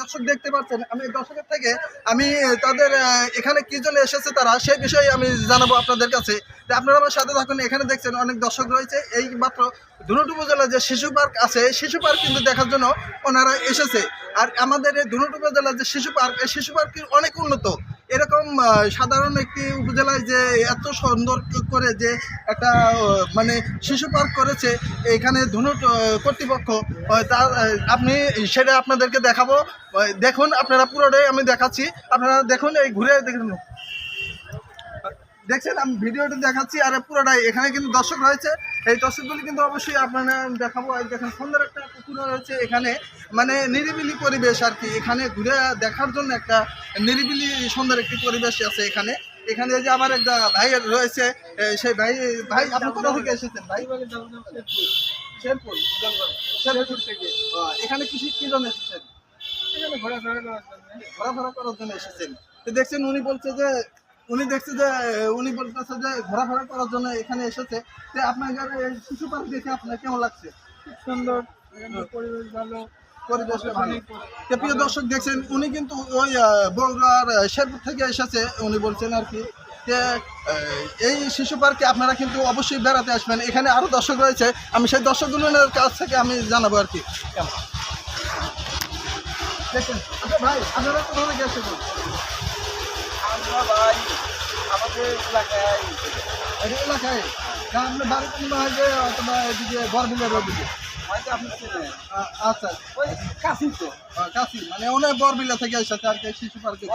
দর্শক দেখতে পাচ্ছেন, আমি দর্শকের থেকে, আমি তাদের এখানে কি জন্য এসেছে তারা সেই বিষয়ে আমি জানাব আপনাদের কাছে। আপনারা আমার সাথে থাকুন, এখানে দেখছেন অনেক দর্শক রয়েছে। এই মাত্র ধুনুট উপজেলার যে শিশু পার্ক আছে শিশু পার্ক কিন্তু দেখার জন্য ওনারা এসেছে। আর আমাদের এই ধুনুট উপজেলার যে শিশু পার্ক, এই শিশু পার্ক অনেক উন্নত। এরকম সাধারণ একটি উপজেলায় যে এত সুন্দর করে যে একটা মানে শিশু পার্ক করেছে, এখানে ধনু কর্তৃপক্ষ তার আপনি সেটা আপনাদেরকে দেখাবো। দেখুন, আপনারা পুরোটাই আমি দেখাচ্ছি। আপনারা দেখুন, এই ঘুরে দেখুন। দেখছেন আমি ভিডিওটা দেখাচ্ছি আর পুরোটাই। এখানে কিন্তু দর্শক রয়েছে। এই দর্শকগুলি কিন্তু অবশ্যই আপনারা দেখাবো। দেখেন সুন্দর একটা পুকুর রয়েছে এখানে। মানে নিরিবিলি পরিবেশ আর কি। এখানে ঘুরে দেখার জন্য একটা নিরিবিলি সুন্দর একটি পরিবেশ আছে এখানে। এখানে যে আমার একটা ভাই রয়েছে সেই ভাই ভাই আপনি কোথা থেকে এসেছেন ভাই? শেরপুর শেরপুর থেকে এখানে কৃষি কি জন্য এসেছেন? ঘোরাফেরা করার জন্য এসেছেন। তো দেখছেন উনি বলছে যে উনি দেখছে যে উনি বলতেছে যে ঘোরাফেরা করার জন্য এখানে এসেছে। যে এই শিশু পার্ক দেখে আপনার কেমন লাগছে? সুন্দর পরিবেশ ভালো। প্রিয় দর্শক দেখছেন উনি কিন্তু ওই বগুড়ার শেরপুর থেকে এসেছে উনি বলছেন আর কি। যে এই শিশু পার্কে আপনারা কিন্তু অবশ্যই বেড়াতে আসবেন। এখানে আরও দর্শক রয়েছে আমি সেই দর্শকগুলোর কাছ থেকে আমি জানাব আর কি। কেমন? দেখছেন আচ্ছা ভাই আপনারা কোথা থেকে এসেছেন? আমরা এদিকে আপনি আচ্ছা ওই তো মানে অনেক বরবিলা থেকে এসেছে আর কি শিশু পার্কে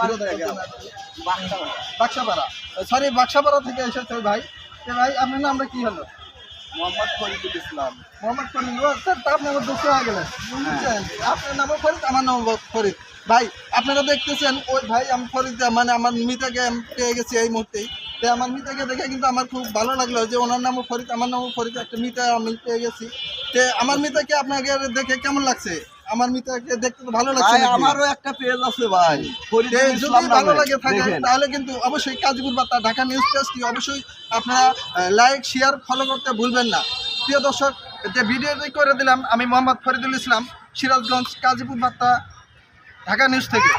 বাক্সাপাড়া সরি বাক্সাপাড়া থেকে এসেছে ভাই ভাই আপনার নামটা কি হলো মোহাম্মদ ফরিদুল ইসলাম। মোহাম্মদ ফরিদ স্যার তা আপনি আমার দোষে হয়ে গেলেন বুঝছেন? আপনার নাম ফরিদ আমার নাম ফরিদ। ভাই আপনারা দেখতেছেন ওই ভাই আমি ফরিদ মানে আমার মিতাকে আমি পেয়ে গেছি এই মুহূর্তেই। তো আমার মিতাকে দেখে কিন্তু আমার খুব ভালো লাগল যে ওনার নামও ফরিদ আমার নামও ফরিদ একটা মিতা আমি পেয়ে গেছি। তো আমার মিতাকে আপনাকে দেখে কেমন লাগছে? আমার মিতাকে দেখতে তো ভালো লাগছে আমারও একটা পেজ আছে ভাই যদি ভালো লাগে থাকে তাহলে কিন্তু অবশ্যই কাজীপুর বার্তা ঢাকা নিউজ পেজটি অবশ্যই আপনারা লাইক শেয়ার ফলো করতে ভুলবেন না। প্রিয় দর্শক যে ভিডিওটি করে দিলাম আমি মোহাম্মদ ফরিদুল ইসলাম সিরাজগঞ্জ কাজীপুর বার্তা ঢাকা নিউজ থেকে।